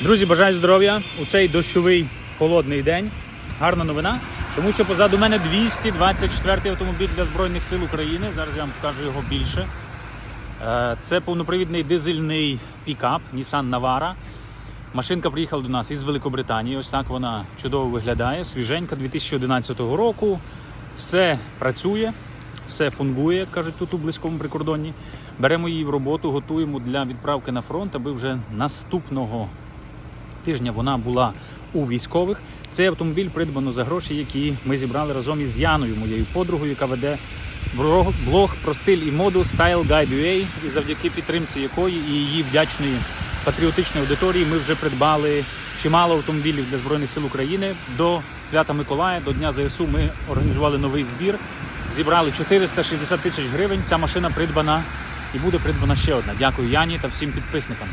Друзі, бажаю здоров'я у цей дощовий холодний день. Гарна новина, тому що позаду мене 224-й автомобіль для Збройних сил України. Зараз я вам покажу його більше. Е, Це повнопривідний дизельний пікап Nissan Navara. Машинка приїхала до нас із Великобританії. Ось так вона чудово виглядає. Свіженька 2011 року. Все працює, все фунгує, як кажуть тут у близькому прикордонні. Беремо її в роботу, готуємо для відправки на фронт, аби вже наступного тижня вона була у військових. Цей автомобіль придбано за гроші, які ми зібрали разом із Яною, моєю подругою, яка веде блог- про стиль і моду Style Guide UA, і завдяки підтримці якої і її вдячної патріотичної аудиторії ми вже придбали чимало автомобілів для Збройних сил України. До свята Миколая, до Дня ЗСУ ми організували новий збір. Зібрали 460 тисяч гривень. Ця машина придбана і буде придбана ще одна. Дякую Яні та всім підписникам.